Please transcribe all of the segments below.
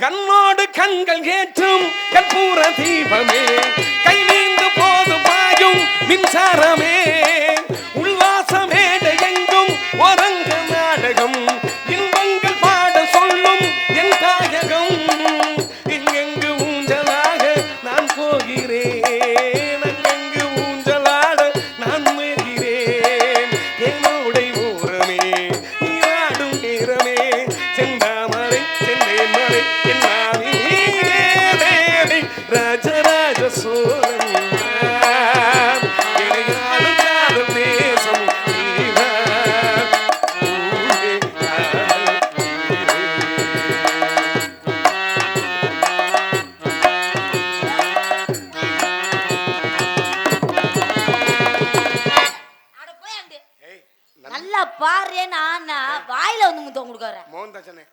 டப்பு கண்ணோடு கண்கள் ஏற்றும் கற்பூர தீபமே. கை நீந்து போது பாயும் மின்சாரமே. ராஜராஜ சோழன் தேசம் நல்லா பாருன்னு ஆனா வாயில வந்து முத்தம் கொடுக்குற மோகன் தாசனே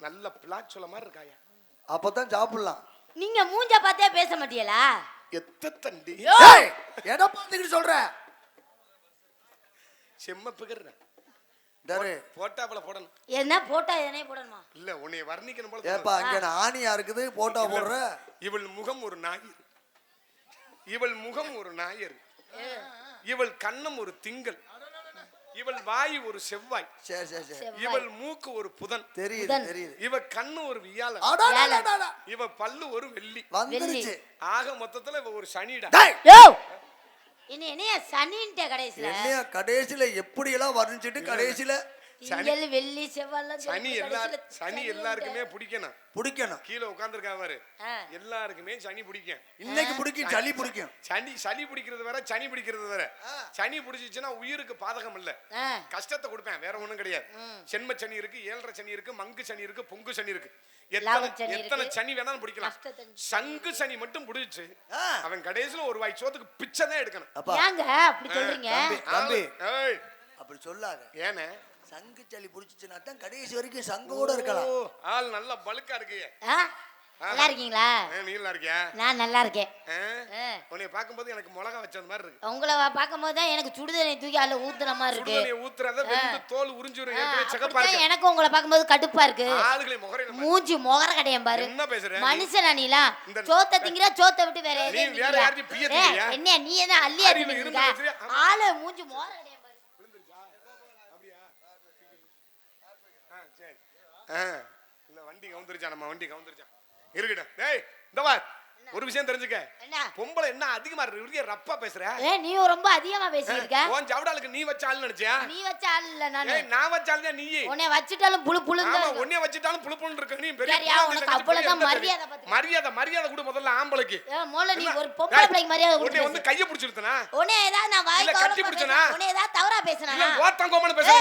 நல்ல பிளாட் சொல்ல மாதிரி இருக்காயா? அப்பதான் சாப்பிடலாம். நீங்க மூஞ்ச பார்த்தே பேச மாட்டீங்களா? எத்த தண்டி ஏய், எதை பார்த்துக்கிட்டு சொல்ற? செம்ம பிகர்ற. போட்டாப்புல போடணும். என்ன போட்டா எதனே போடணுமா? இல்ல உன்னை வர்ணிக்கணும் போல ஏப்பா. அங்க ஆணியா இருக்குது போட்டோ போடுற? இவள் முகம் ஒரு ஞாயிறு இவள் முகம் ஒரு ஞாயிறு இவள் கண்ணம் ஒரு திங்கள். இவள் வாய் ஒரு செவ்வாய். சரி சரி சரி. இவள் மூக்கு ஒரு புதன். தெரியுது. தெரியுது. இவ கண்ணு ஒரு அடா. இவ பல்லு ஒரு வெள்ளி. வந்துருச்சு. ஆக மொத்தத்துல இவ ஒரு சனிடா. டேய், யோ! என்ன என்னைய சனின்ட்ட கடைசியில? என்னையா கடைசியில? எப்படி எல்லாம் வர்ணிச்சிட்டு கடைசியில? திங்கள் வெள்ளி செவ்வாய் சனி எல்லா சனி எல்லாருக்குமே பிடிக்கணும். பிடிக்கணும். கீழே உட்காந்துருக்கா பாரு. எல்லாருக்குமே சனி பிடிக்கும். இன்னைக்கு பிடிக்கும் சளி பிடிக்கும். சனி சளி பிடிக்கிறது வேற சனி பிடிக்கிறது வேற. சனி பிடிச்சிச்சுன்னா உயிருக்கு பாதகம் இல்ல. கஷ்டத்தை கொடுப்பேன் வேற ஒண்ணும் கிடையாது. சென்ம சனி இருக்கு ஏழரை சனி இருக்கு மங்கு சனி இருக்கு பொங்கு சனி இருக்கு. எத்தனை சனி. சனி வேணாலும் பிடிக்கலாம். சங்கு சனி மட்டும் பிடிச்சு. அவன் கடைசியில ஒரு வாய் சோத்துக்கு பிச்சை தான் எடுக்கணும். அப்படி சொல்றீங்க? தம்பி, தம்பி. ஏய், அப்படி சொல்லாத. ஏனே சங்கு சளி பிடிச்சிச்சுன்னா தான் கடைசி வரைக்கும் சங்கோட இருக்கலாம். ஓ, ஆள் நல்ல பலுக்கா இருக்கு. ஆ? நல்லா இருக்கீங்களா? நீ நல்லா இருக்கியா? நான் நல்லா இருக்கேன். உன்னைய பார்க்கும்போது எனக்கு மிளகா வச்சது மாதிரி இருக்கு. உங்களை பார்க்கும்போது தான் எனக்கு சுடுதண்ணி தூக்கி அதுல ஊத்துற மாதிரி இருக்கு. சுடுதண்ணியை ஊத்துறத வெந்து தோல் உறிஞ்சிரும் சிகப்பா இருக்கு. எனக்கு உங்களை பார்க்கும்போது கடுப்பா இருக்கு. ஆளுகளை பாரு. மூஞ்சி முகர கடையன் பாரு. என்ன பேசுற மனுஷனா இந்த- சோத்த திங்கிற சோத்த விட்டு வேற நீ வேற திங்கிறியா? என்ன நீ என்ன அள்ளி? ஆமா. ஆளு மூஞ்சி முகர கடையன் பாரு ஆ, சரி. ஆ, இல்ல வண்டி கவுந்துருச்சா நம்ம வண்டி கவுந்துருச்சா? இருக்கட்டும் டேய் இந்த ஒரு விஷயம் தெரிஞ்சுக்க. என்ன? பொம்பளை என்ன அதிகமா இருக்கு ரப்பா பேசுற? ஏ நீ ரொம்ப அதிகமா பேசியிருக்க உன் ஜவுடாலுக்கு நீ வச்ச ஆள் நினைச்சியா? நீ வச்ச ஆள் இல்ல நானு. ஏய் நான் வச்ச ஆள் நீ உன்னை வச்சுட்டாலும் புழு புழுங்க ஆமா உன்னைய வச்சுட்டாலும் புழுப்புன்னு இருக்க. நீ பெரிய சரியா, உனக்கு அவ்வளவுதான் மரியாதை பாத்துக்க. மரியாதை மரியாதை கொடு முதல்ல ஆம்பளைக்கு. மோல நீ என்ன? ஒரு பொம்பளை பிள்ளைக்கு மரியாதை உன்னை கொடுத்து வந்து கைய பிடிச்சிருத்தனா உன்னை ஏதாவது நான் வாய் கட்டி பிடிச்சனா? உன்னை ஏதாவது தவறா பேசினா இல்ல ஓத்தம் கோமன்னு பேசுற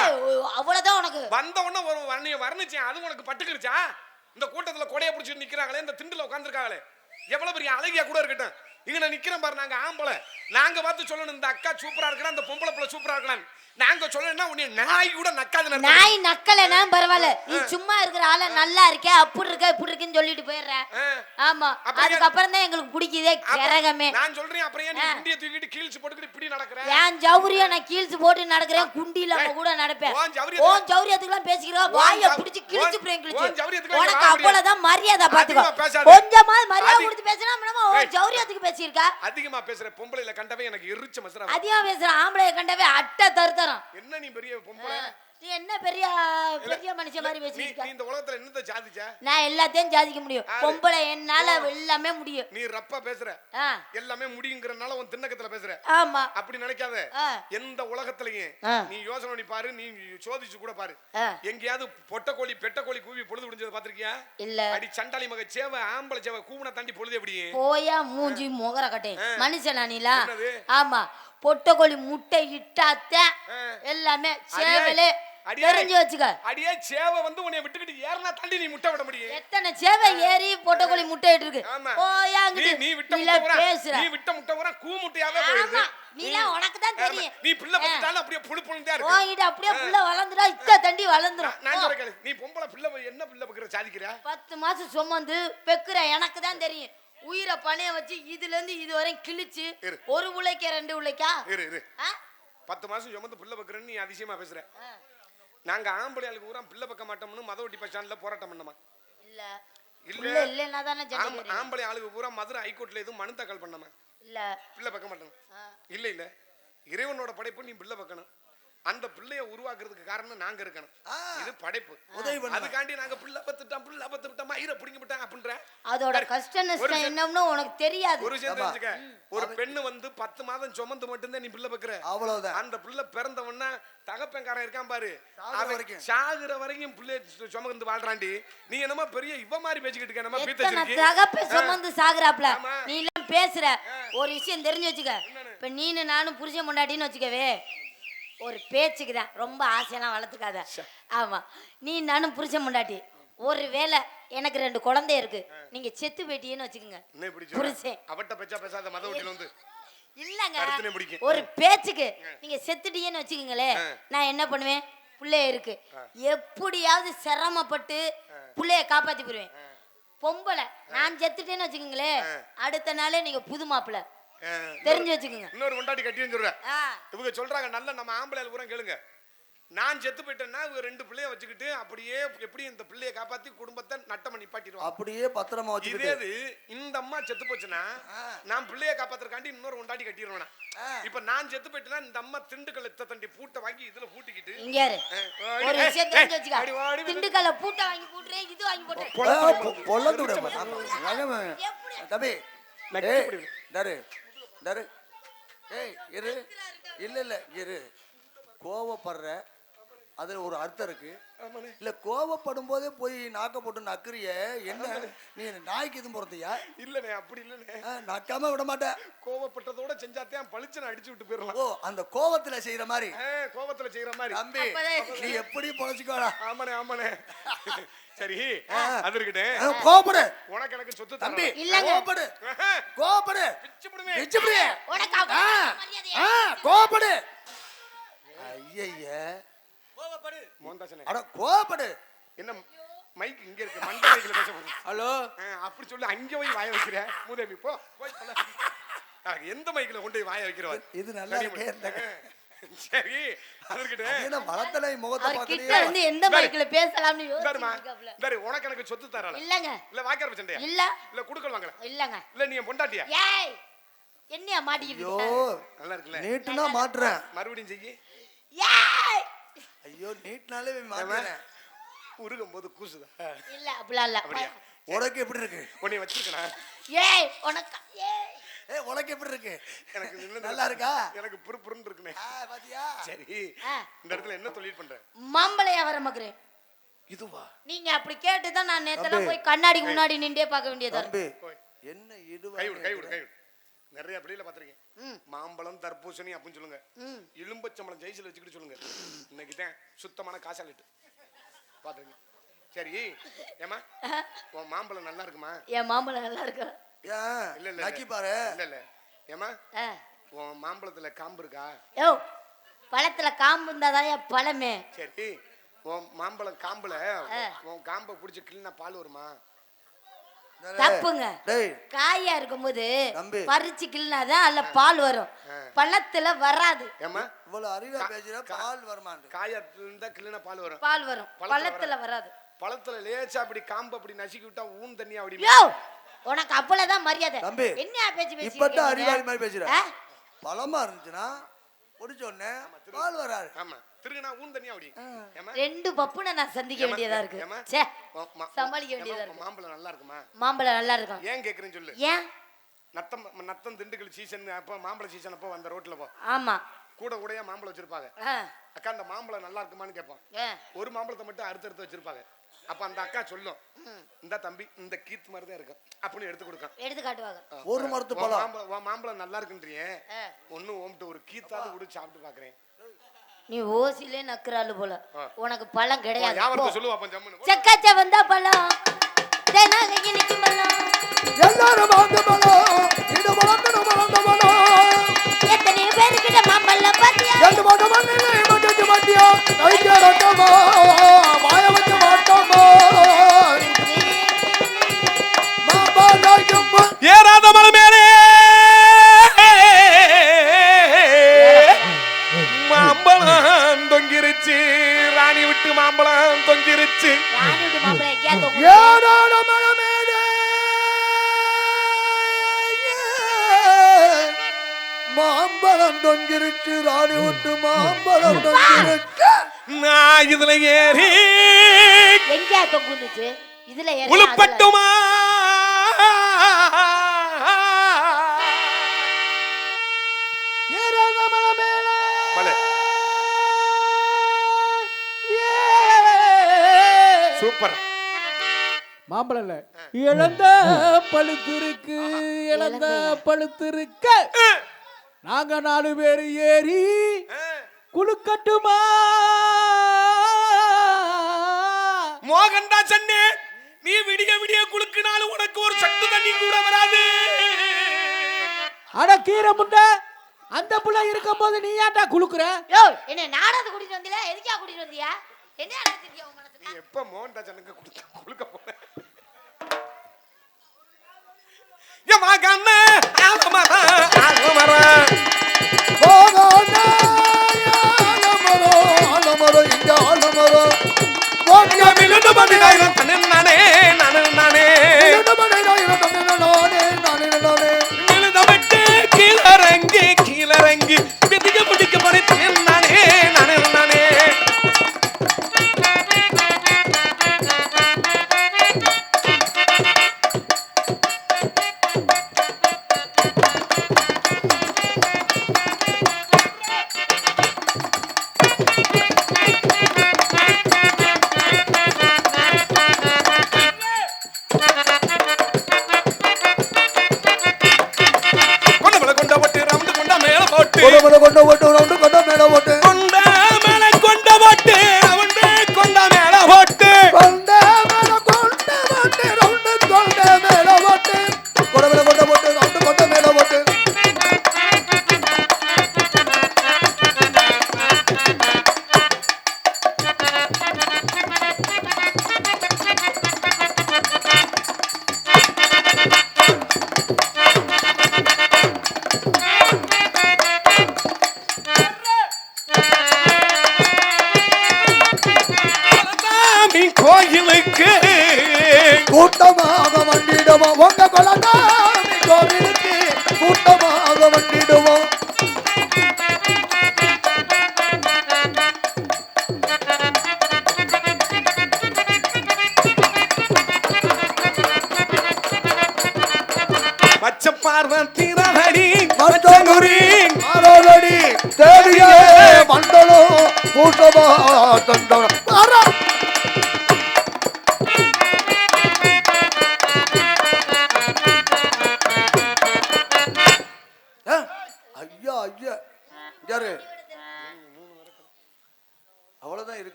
அவ்வளவுதான் உனக்கு. வந்த உடனே ஒரு வர்ணிய வர்ணிச்சேன் அது உனக்கு பட்டுக்கிருச்சா? இந்த கூட்டத்துல கொடைய பிடிச்சிட்டு நிக்கிறாங்களே இந்த திண்டுல உட்காந்துருக்காங்களே எவ்வளவு பெரிய அழகியா கூட இருக்கட்டும். இங்க நான் நிக்கிறேன் பாரு நாங்க ஆம்பளை. நாங்க பார்த்து சொல்லணும் இந்த அக்கா சூப்பரா இருக்கா அந்த பொம்பளை பிள்ளை சூப்பரா இருக்கலாம் நாங்க சொல்லணும்னா உன்னை நாய் கூட நக்காது. நாய் நக்கலைனா பரவாயில்ல. நீ சும்மா இருக்கிற ஆள நல்லா இருக்கே அப்படி இருக்க இப்படி இருக்குன்னு சொல்லிட்டு போயிடுற. ஆமா. அப்புறம் ஏன்? அதுக்கப்புறம் தான் எங்களுக்கு பிடிக்குதே கிரகமே. நான் சொல்றேன் அப்புறம் ஏன். குண்டிய தூக்கிட்டு கீழ்ச்சி போட்டுக்கிட்டு இப்படி நடக்கிற? என் ஜவுரிய நான் கீழ்ஸ் போட்டு நடக்கிறேன் குண்டி இல்லாம கூட நடப்பேன். ஜவுரியத்துக்கு- ஓன் ஜவுரியத்துக்குலாம் பேசிக்கிறோம் உன் வாய பிடிச்சு கிழிச்சு பிரேம் கிழிச்சு. உனக்கு. அவ்வளவுதான் மரியாதை பாத்துக்கோ அதிகமா பேசாத. கொஞ்சமா மரியாதை கொடுத்து பேசினா ஜவுரியத்துக்கு பேசியிருக்கா? அதிகமா பேசுற பொம்பளைல கண்டவே எனக்கு எரிச்ச மசரா அதிகமா பேசுற ஆம்பளைய கண்டவே அட்டை தருத்தரம். என்ன நீ பெரிய பொம்பளை? நீ என்ன பெரிய பெரிய மனுஷன் மாதிரி பேசியிருக்க நீ இந்த உலகத்துல என்னத்த சாதிச்ச? நான் எல்லாத்தையும் சாதிக்க முடியும். பொம்பளை என்னால எல்லாமே முடியும். நீ ரப்பா பேசுற. எல்லாமே முடியுங்கிறனால உன் திண்ணக்கத்துல பேசுற. ஆமா. அப்படி நினைக்காத. எந்த உலகத்திலையும். நீ யோசனை பண்ணி பாரு நீ சோதிச்சு கூட பாரு. எங்கேயாவது பொட்டக்கோழி பெட்டக்கோழி கூவி பொழுது விடிஞ்சது பாத்திருக்கியா இல்ல. அடி சண்டாளி மக சேவை ஆம்பளை சேவை கூவனை தாண்டி பொழுது எப்படி? போயா மூஞ்சி முகர கட்டேன் மனுஷனா நீலா? ஆமா. பொட்டக்கோழி முட்டை இட்டாத்தான் ஆ. எல்லாமே சேவலே. தெரிஞ்சு வச்சுக்க. அடியே சேவை வந்து உன்னை விட்டுக்கிட்டு ஏறினா தாண்டி நீ முட்டை விட முடியும். எத்தனை சேவை ஏறி பொட்டக்கோழி முட்டை இட்டு இருக்கு. போயா நீ அங்கிட்டு நீ விட்ட முட்டை பேசுற. நீ விட்ட முட்டை பூரா கூ முட்டையாவே போயிடுது. ஆமா. நீலா உனக்கு தான். தெரியும். நீ பிள்ளை ஆ. பத்துட்டாலும் அப்படியே புழு புழுந்தா இருக்கு. வாங்கிட்டு அப்படியே புள்ள வளர்ந்துடா இத்த தண்டி வளர்ந்துரும். நான் சொல்றேன். நீ பொம்பளை பிள்ளை என்ன பிள்ளை பக்கிற சாதிக்கிற? பத்து மாசம் சுமந்து பெக்குற எனக்கு தான் தெரியும். உயிரை பணைய வச்சு இதுல இருந்து இது வரையும் கிழிச்சு. ஒரு உழைக்க ரெண்டு உழைக்கா? இரு இரு? பத்து மாசம் சுமந்து பிள்ளை பக்கிறேன்னு நீ அதிசயமா பேசுற. நாங்க ஆம்பளை ஆளுக்கு பூரா பிள்ளை பக்க மாட்டோம்னு மதவட்டி பஸ் ஸ்டாண்ட்ல போராட்டம் பண்ணோமா? இல்ல. இல்ல. இல்லைன்னா தானே. ஆம்பளை ஆளுக்கு பூரா மதுரை ஹைகோர்ட்ல எதுவும் மனு தாக்கல் பண்ணாம? இல்ல. பிள்ளை பக்க மாட்டோம். இல்ல இல்ல. இறைவனோட படைப்பு நீ பிள்ளை பக்கணும் அந்த பிள்ளைய உருவாக்குறதுக்கு காரணம் நாங்க இருக்கணும். இது படைப்பு. உதவி. அதுக்காண்டி நாங்க பிள்ளை பத்துட்டோம் பிள்ளை பத்து விட்டோம் மயிரை பிடிங்கி விட்டோம் அப்படின்ற. அதோட கஷ்ட நஷ்டம் என்னன்னு உனக்கு தெரியாது. ஒரு விஷயம். தெரிஞ்சுக்க ஒரு பெண்ணு வந்து பத்து மாதம் சுமந்து மட்டும்தான் நீ பிள்ளை பக்குற. அவ்வளவுதான். அந்த பிள்ளை பிறந்தவொன்னா தகப்பன்காரன் இருக்கான் பாரு. சாகுற அவன் வரைக்கும். சாகுற வரைக்கும் பிள்ளை சுமந்து வாழ்றாண்டி நீ என்னமோ பெரிய இவ மாதிரி பேசிக்கிட்டு இருக்க என்னமோ பீத்த. தகப்ப சுமந்து சாகுறாப்ல. நீ எல்லாம் பேசுற. ஒரு விஷயம் தெரிஞ்சு வச்சுக்க. இப்ப நீனு நானும் புருஷன் முண்டாட்டின்னு வச்சுக்கவே. ஒரு பேச்சுக்கு தான். ரொம்ப ஆசையெல்லாம் வளர்த்துக்காத. ஆமா. நீ நானும் புருஷன் முண்டாட்டி. ஒரு வேளை எனக்கு ரெண்டு குழந்தை இருக்கு. நீங்க செத்து போயிட்டீங்கன்னு வச்சுக்கோங்க. புருஷன். சொல்ற? அவட்ட பேச்சா பேசாத மத வீட்டுல வந்து. இல்லங்க. ஒரு பேச்சுக்கு நீங்க செத்துட்டீங்கன்னு வச்சுக்கோங்களேன் நான் என்ன பண்ணுவேன்? புள்ளைய இருக்கு. எப்படியாவது சிரமப்பட்டு புள்ளைய காப்பாத்தி போயிருவேன். பொம்பளை. நான் செத்துட்டேன்னு வச்சுக்கோங்களேன் அடுத்த நாளே நீங்க புது மாப்பிள்ளை. தெரிஞ்சு வச்சுக்கோங்க இன்னொரு கொண்டாடி கட்டின்னு சொல்ற ஆ, இவங்க சொல்றாங்க நல்ல நம்ம ஆம்பளை பூரா கேளுங்க நான் செத்து போயிட்டேன்னா இவங்க ரெண்டு பிள்ளைய வச்சுக்கிட்டு அப்படியே எப்படி இந்த பிள்ளைய காப்பாத்தி குடும்பத்தை நட்டமா நிப்பாட்டிடுவாங்க அப்படியே பத்திரமா வச்சுக்கிட்டு இந்த அம்மா செத்து போச்சுன்னா. நான் பிள்ளைய காப்பாத்துறக்காண்டி இன்னொரு கொண்டாடி கட்டிடுவேனா. இப்ப நான் செத்து போயிட்டேன்னா இந்த அம்மா திண்டுக்கல் எத்த தண்டி பூட்டை வாங்கி இதுல பூட்டிக்கிட்டு ஒரு விஷயம் தெரிஞ்சு வச்சுக்க திண்டுக்கல்ல பூட்டை வாங்கி போட்டுறேன் இது வாங்கி போட்டுறேன் பொழந்து விட தம்பி நக்கி ஏய் இரு. இல்ல இல்ல இரு. கோவப்படுற அதுல ஒரு அர்த்தம் இருக்கு. ஆமாண்ணே. இல்ல கோவப்படும் போதே போய் நாக்க போட்டு நக்குறிய என்ன? நீ நாய்க்கு எதுவும் போறதையா இல்லண்ணே அப்படி இல்லண்ணே. நக்காம விட மாட்டேன் கோவப்பட்டதோட செஞ்சாத்தான் பளிச்சுன்னு அடிச்சு விட்டு போயிடலாம். ஓ அந்த கோவத்துல செய்யற மாதிரி. கோவத்துல செய்யற மாதிரி. தம்பி நீ எப்படி பொழைச்சிக்கோடா. ஆமாண்ணே ஆமாண்ணே. சரி அது இருக்கட்டும் ஆ, கோவப்படு உனக்கு எனக்கு சொத்து தம்பி. கோவப்படு கோவப்படு பிச்சுப்படுமே பிச்சுப்பிடி. உனக்கு ஆ, கோவப்படு ஐயய்ய. மோந்தாசனே அட கோவப்படு என்ன மைக் இங்க இருக்கு. மண்ட மைக்ல பேச போறோம் ஹலோ. அப்படி சொல்லி அங்க போய் வாய வைக்கிற. மூதேவி போ. போய் எந்த மைக்ல கொண்டு போய் வாய வைக்கிறவ? இது நல்லா இருக்கே, சரி அதற்கிட்ட என்ன வளர்த்தலை முகத்தை கிட்ட பார்க்கலையா? இருந்து எந்த மைக்ல பேசலாம்னு இந்தாருமா யோசிச்சிருக்காப்ல இந்தாரு உனக்கு எனக்கு சொத்து தரல இல்லங்க. இல்ல வாய்க்கார சண்டையா இல்ல. இல்ல குடுக்கல் வாங்கல? இல்லங்க. இல்ல நீ என் பொண்டாட்டியா? ஏய் என்னையா மாட்டிக்கிட்டு ஐயோ இருக்க? நல்லா இருக்குல்ல? நீட்டுனா மாட்டுறேன். மறுபடியும் செய்யி. ஏய். ஐயோ நீட்னாலே மாட்டுறேன் உருகும் போது கூசுதா? இல்ல அப்படிலாம் இல்ல. அப்படியா? உனக்கு எப்படி இருக்கு? உன்னை வச்சிருக்கனா? ஏய் உனக்கு ஏய். ஏ உனக்கு எப்படி இருக்கு? எனக்கு நல்லா இருக்கா? எனக்கு புறுப்புறுன்னு இருக்குனே ஆ, பாத்தியா? சரி. இந்த இடத்துல என்ன தொழில் பண்ற? மாம்பழையா வர மக்குறேன் இதுவா? நீங்க அப்படி கேட்டுதான் நான் நேத்தெல்லாம். போய் கண்ணாடிக்கு முன்னாடி நின்றே பார்க்க வேண்டியதா இருக்கு. என்ன இடுவா கை விடு கை விடு கை விடு. நிறைய பிள்ளைல பாத்திருக்கேன் ம். மாம்பழம் தர்பூசணி அப்படின்னு சொல்லுங்க. ம். எலும்பச்சம்பளம் ஜெயிசில் வச்சுக்கிட்டு சொல்லுங்க. இன்னைக்கு தான் சுத்தமான காசாலிட்டு. பாத்துருங்க சரி. ஏமா உன் மாம்பழம் நல்லா இருக்குமா? என் மாம்பழம் நல்லா இருக்கு? இல்ல இல்ல நக்கி பாரு. இல்ல இல்ல. ஏமா ஆ. உன் மாம்பழத்துல காம்பு இருக்கா? யோ பழத்துல காம்பு இருந்தாதான் என் பழமே. சரி உன் மாம்பழம் காம்புல உன் காம்பை பிடிச்சி கிள்ளினா பால் வருமா? தப்புங்க. டேய். காயா இருக்கும்போது தம்பி. பறிச்சு கிள்னாதான் அதுல பால் வரும். பழத்துல வராது. ஏமா இவ்வளவு அறிவா பேசுற பால் வருமாண்டு காயா இருந்தா கிள்ளினா பால் வரும். பால் வரும். பழத்துல வராது. பழத்துல லேசா அப்படி காம்பு அப்படி நசுக்கி விட்டா ஊன் தண்ணி அப்படி உனக்கு அப்பளதான் மரியாதை. தம்பி என்ன பேச்சு இப்பதான் பேசி அறிவாளி மாதிரி பேசுற. பழமா இருந்துச்சுன்னா குடிச்ச உடனே பால் வராது. ஆமா திருகுனா ஊன் அப்படி ஏமா ரெண்டு பப்புனை நான் சந்திக்க வேண்டியதா இருக்கு. மா- சமாளிக்க வேண்டியதா இருக்கு. மாம்பழம் நல்லா இருக்குமா? மாம்பழம் நல்லா இருக்கும் ஏன் கேக்குறேன்னு சொல்லு. ஏன்? நத்தம் நத்தம் திண்டுக்கல் சீசன் அப்போ மாம்பழ சீசன் அப்போ வந்த ரோட்ல போ. ஆமா. கூட கூடயா மாம்பழம் வச்சிருப்பாங்க. அக்கா அந்த மாம்பழம் நல்லா இருக்குமான்னு கேட்பான் ஆ. ஒரு மாம்பழத்தை மட்டும் அறுத்து அறுத்து வச்சிருப்பாங்க. அப்ப அந்த அக்கா சொல்லும் இந்த தம்பி இந்த கீத்து மாதிரி தான் இருக்கும் அப்படின்னு எடுத்து கொடுக்கும் எடுத்து காட்டுவாங்க. ஒரு மரத்து பழம். மாம்பழம் மாம்பழம் நல்லா இருக்குன்றியே. ஒண்ணு ஓம்பிட்டு ஒரு கீத்தாவது கூட சாப்பிட்டு பாக்குறேன். நீ ஓசிலே நக்குறாள் போல. உனக்கு பழம் கிடையாது. செக்காச்ச வந்தா பழம். தெனாக இனிக்கு பழம். எல்லாரும் வாங்க பழம். இது வளர்ந்து வளர்ந்த பழம். எத்தனை பேருக்கிட்ட மாம்பழம் பாத்தியா? ரெண்டு மாதம் ரட்டமா தொங்கிருச்சு ராணி விட்டு மாம்பழம் தொங்கிருச்சு நான் இதுல ஏறி எங்கேயா தொங்குனுச்சு? இதுல ஏறி உளுப்பட்டுமா. சூப்பர். மாம்பழம் இல்ல. இழந்த பழுத்திருக்கு இழந்த பழுத்திருக்க. நாங்க நாலு பேர் ஏறி குளுக்கட்டுமா மோகன் தான் சொன்னே நீ விடிய விடிய குலுக்கினாலும் உனக்கு ஒரு சட்டு தண்ணி கூட வராது. அட கீரை முண்டை அந்த புள்ள இருக்கும் போது நீ ஏன்டா குளுக்குற யோ என்ன நாடகத்தை கூட்டிட்டு வந்தில எதுக்கா கூட்டிட்டு வந்தியா? என்ன நினைச்சிருக்கியா உன் மனசுல நீ எப்ப மோகன் தாஜனுக்கு கொடுக்க கொடுக்க போன என் மகன் ஆலமரம் ஆலமரம் பச்ச பார்வ திரவடி மத்தங்குரி மாரோலடி தேடியே மண்டலம் கூட்டமா தண்டனம்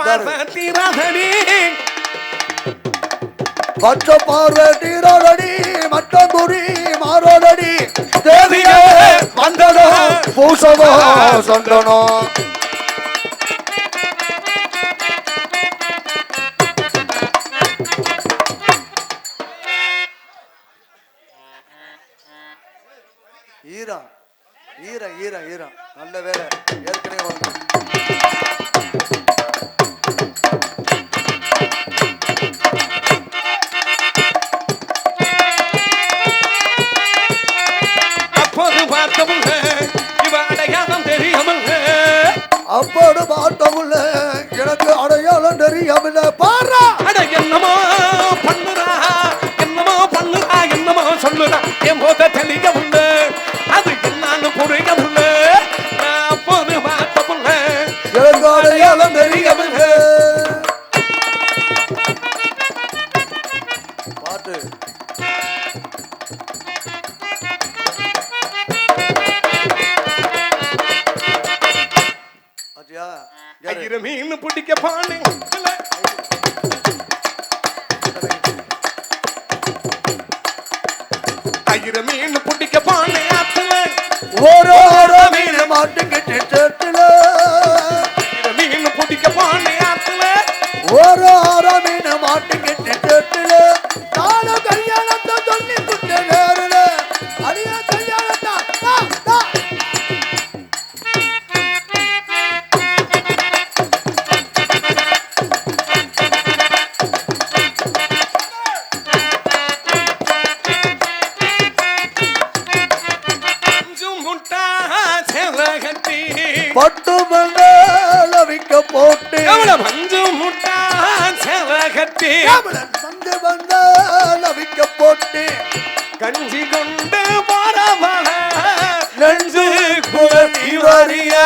பச்ச பார்வ திரவடி பச்சை பார்வை நீரோடடி மட்டங்குடி மாரோடடி தேவியே மண்டனோ பூசவோ சந்தனோ. ஈரம் ஈரம் ஈரம் ஈரம் நல்ல வேலை. ஏற்கனவே வந்து ஐயர மீன் பிடிக்க பானை. ஐயர மீன் பிடிக்க பானை ஆத்துல. ஒரு ஒரு மீன் மாட்டுக்கிட்டு சேத்துல செலகட்டி பட்டு மணல் அவிக்க போட்டு மஞ்சு முட்டா வந்து மணல் அவிக்க போட்டு கஞ்சி கொண்டு போறவள நெஞ்சு குலத்தி வரியா.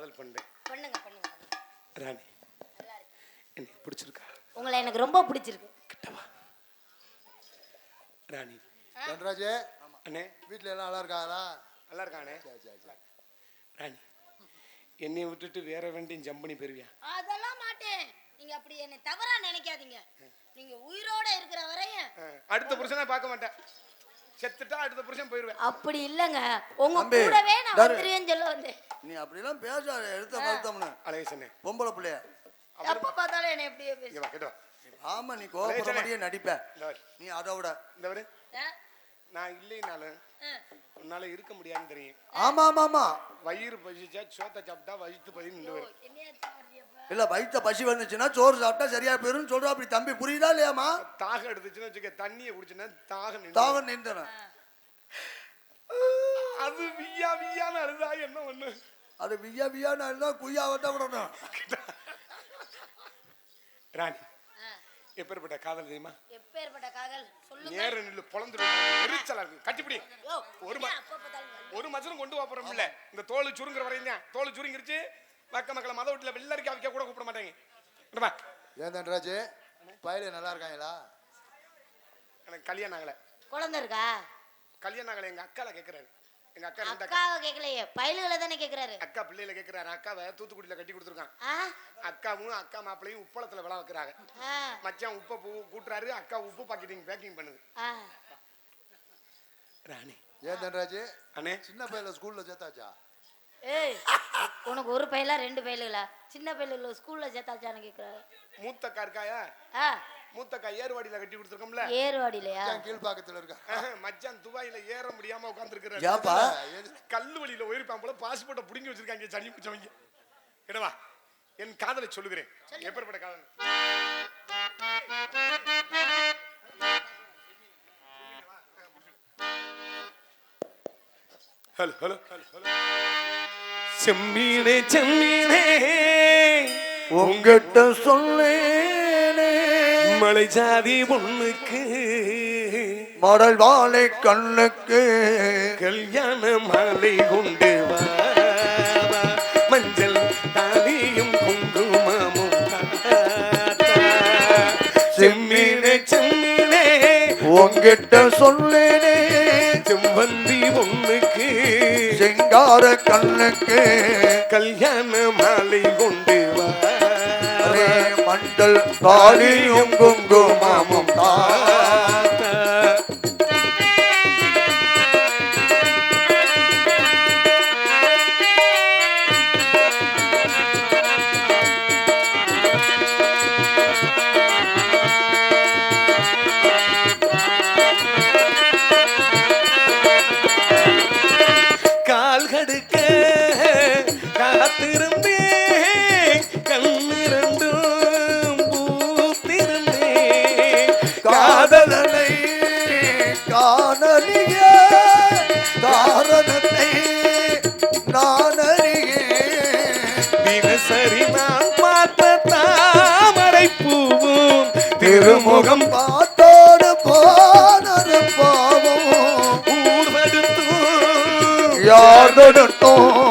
காதல் பண்ணேன் பண்ணுங்க பண்ணுங்க ராணி என்னை பிடிச்சிருக்கா? உங்களை எனக்கு ரொம்ப பிடிச்சிருக்கு. கிட்டவா ராணி. தன்ராஜே அண்ணே. வீட்டுல எல்லாம் நல்லா இருக்காங்களா? நல்லா இருக்கானே? ராணி என்னை விட்டுட்டு வேற வண்டியும் ஜம்ப் பண்ணி போயிருவியா? அதெல்லாம் மாட்டேன். நீங்க அப்படி என்னை தவறா நினைக்காதீங்க. நீங்க உயிரோட இருக்கிற வரையும் அடுத்த புருஷனை பார்க்க மாட்டேன். செத்துட்டா அடுத்த புருஷன் போயிருவேன். அப்படி இல்லைங்க. உங்க தம்பி, கூடவே நான் தரு. வந்துருவேன்னு சொல்ல வந்தேன். நீ அப்படிலாம் பேசாத எடுத்த மறுத்தம்னு அழகேசனே பொம்பளை பிள்ளைய. எப்ப பார்த்தாலும் என்னை எப்படியே இங்க பேசு வா கிட்ட வா. ஆமா நீ அழகேசனே. மாதிரியே நடிப்ப. இந்த வா. நீ அதை விட. இந்த வரு. ஆ? நான் இல்லைனாலும் ஆ. உன்னால இருக்க முடியாதுன்னு தெரியும். ஆமா ஆமா ஆமா. வயிறு பசிச்சா சோத்தை சாப்பிட்டா வயிற்று பதி நின்று? இல்ல வயித்த பசி வந்துச்சுன்னா சோறு சாப்பிட்டா சரியா போயிரும்னு சொல்றா அப்படி தம்பி புரியுதா இல்லையாமா தாகம் எடுத்துச்சுன்னு வச்சுக்க தண்ணியை குடிச்சுன்னா தாகம் நின்று தாகம் நின்றன. அது வியா வியான்னு அழுதா என்ன ஒண்ணு? அது வியா வியா நான் குய்யா வட்ட விடணும். ராணி. எப்பேற்பட்ட காதல் தெரியுமா? எப்பேற்பட்ட காதல்? சொல்லுங்க. நேர நில்லு எரிச்சலா இருக்கு. கட்டிப்பிடி. யோ, ஒரு ம- ஏன்? ஒரு மச்சனும் கொண்டு வாப்புறோம் இல்ல இந்த தோல் சுருங்குற வரையும் தான். தோல் சுருங்கிருச்சு. வக்க மக்களை மத வீட்டுல வெள்ளரிக்கா வைக்க கூட கூப்பிட மாட்டாங்க. ஏன் தன்ராஜ்? பயில நல்லா இருக்காங்களா? எனக்கு கல்யாணம் ஆகல. குழந்தை இருக்கா? கல்யாணம் ஆகல. எங்க அக்கால கேக்குறாரு. எங்க அக்கா ரெண்டு அக்கா. அக்காவை கேட்கலையே பயலுகளை தானே கேக்குறாரு. அக்கா பிள்ளையில கேக்குறாரு. அக்காவை தூத்துக்குடியில கட்டி கொடுத்துருக்கான்? அக்காவும் அக்கா மாப்பிளையும் உப்பளத்துல விழா வைக்கிறாங்க. மச்சான் உப்பை பூ கூட்டுறாரு. அக்கா உப்பு பாக்கெட்டிங் பேக்கிங் பண்ணுது. ராணி. ஏன் தன்ராஜ்? அண்ணே. சின்ன பையல ஸ்கூல்ல சேர்த்தாச்சா? ஏய் உனக்கு ஒரு பையலா ரெண்டு பையலுங்களா சின்ன பையலுல ஸ்கூல்ல சேர்த்தாச்சான்னு கேக்குறாரு. மூத்த அக்கா இருக்காயா? ஆ. மூத்த அக்கா ஏர்வாடியில கட்டி கொடுத்துருக்கோம்ல? மச்சான் கீழ்பாக்கத்துல இருக்கா மச்சான் துபாயில ஏற முடியாம உட்காந்துருக்கிறாரு ஏப்பா? கல்லு வழியில உயிர்ப்பான் போல பாஸ்போர்ட்டை புடுங்கி வச்சிருக்காங்க சனி பிடிச்சவங்க என்னவா? என் காதலை சொல்லுகிறேன். எப்பேற்பட்ட காதல். Hello hello hello hello. செம்மீனே செம்மீனே. உங்கிட்ட சொல்லேனே மலை ஜாதி பொண்ணுக்கு மடல் வாழை கண்ணுக்கு. கல்யாண மாலை கொண்டு. மஞ்சள் தாலியும் குங்குமமும். செம்மீனே செம்மீனே. உங்கிட்ட சொல்லேனே பொண்ணுக்கு சிங்கார கண்ணுக்கு கல்யாண மாலை கொண்டு மண்டல் தாலியும் குங்குமமும் தா காத்திருந்தேன். கண்ணிரண்டும் பூத்திருந்தேன். காதலனை காணலிய காரணத்தை நான் அறியேன் தினசரி நான் பார்த்த தாமரை பூவும் திருமுகம் பார்த்தோடு போனது பாவம். ஊர்வடுத்தும் யாதொடட்டும்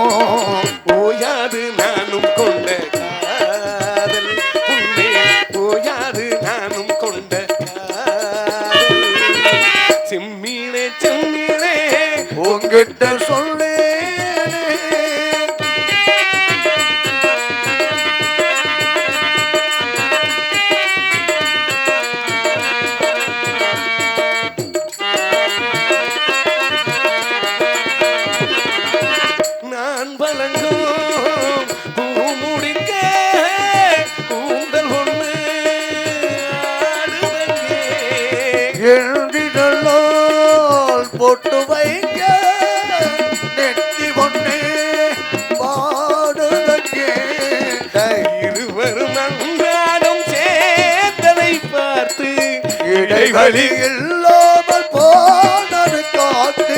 இடைவெளி இல்லாமல் போனது காத்து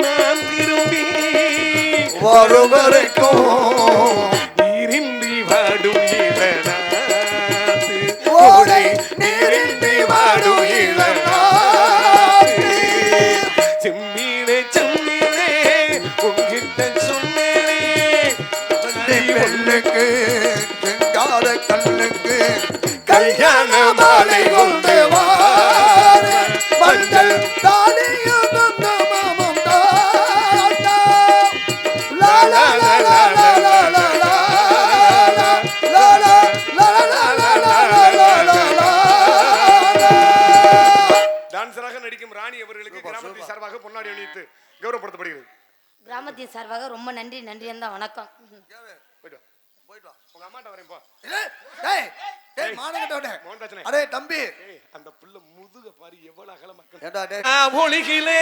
நான் திரும்பி வரும் வரைக்கும் ராமத்தின் சார்பாக ரொம்ப நன்றி நன்றி தான் வணக்கம். அடே தம்பி. அந்த புள்ள முதுக பாரு எவ்வளவு அகலமா ஒளிகிலே.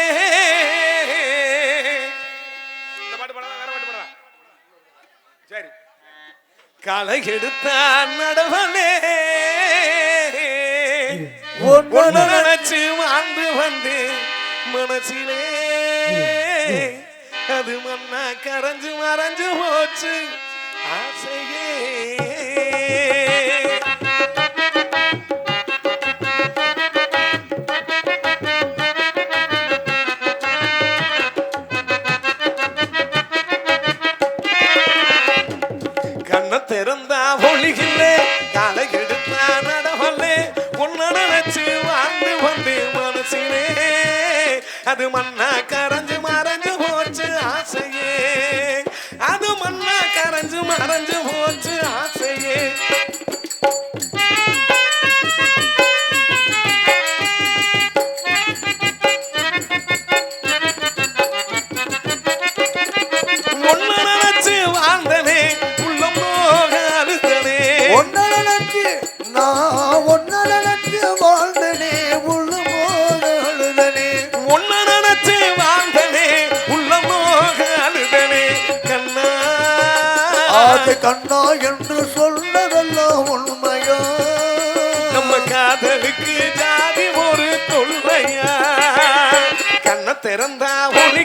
இந்த பாட்டு பாடலாம் வேற பாட்டு பாடலாம். சரி. களை எடுத்தான் நடவனே. ஒன்று வந்து மனசிலே. அது மண்ணா கரைஞ்சு மறைஞ்சு போச்சு. ஆசையே. கண்ண திறந்தா ஒளிகில்லே காலை எடுத்தா நடவல்லே உன்ன நினைச்சு வாழ்ந்து வந்து மனசிலே. அது மண்ணா 말한 적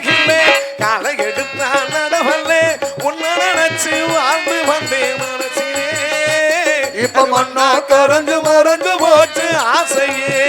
ஒழுகில்லே காலை எடுத்தா நடவல்லே உன்ன நினைச்சு வாழ்ந்து வந்தேன் மனசிலே. இப்ப மண்ணா கரைஞ்சு மறைஞ்சு போச்சு ஆசையே.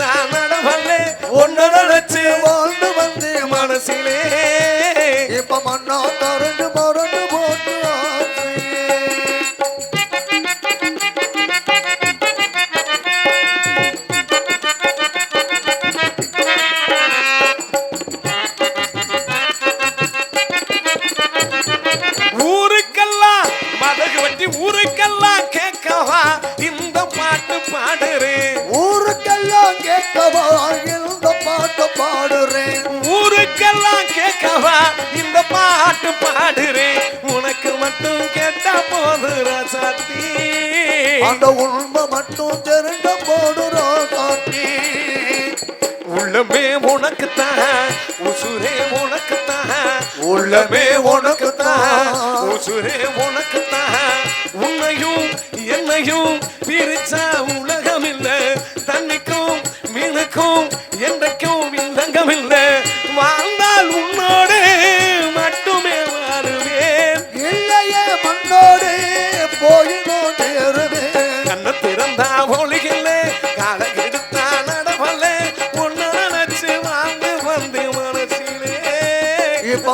நான் எடுத்தா நடவல்லே ஒன்னு நினைச்சு வாழ்ந்து வந்து மனசிலே. இப்ப மண்ணா தொடர்ந்து மறந்து உனக்குத்தான். உள்ளமே உனக்குத்தான். உசுரே உனக்குத்தான். உன்னையும் என்னையும் பிரிச்சா உலகம் இல்ல தண்ணிக்கும் மீனுக்கும் என்றைக்கும் வில்லங்கம் இல்ல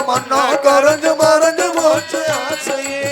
மண்ணா கரைஞ்சு மறைஞ்சு போச்சு ஆசையே.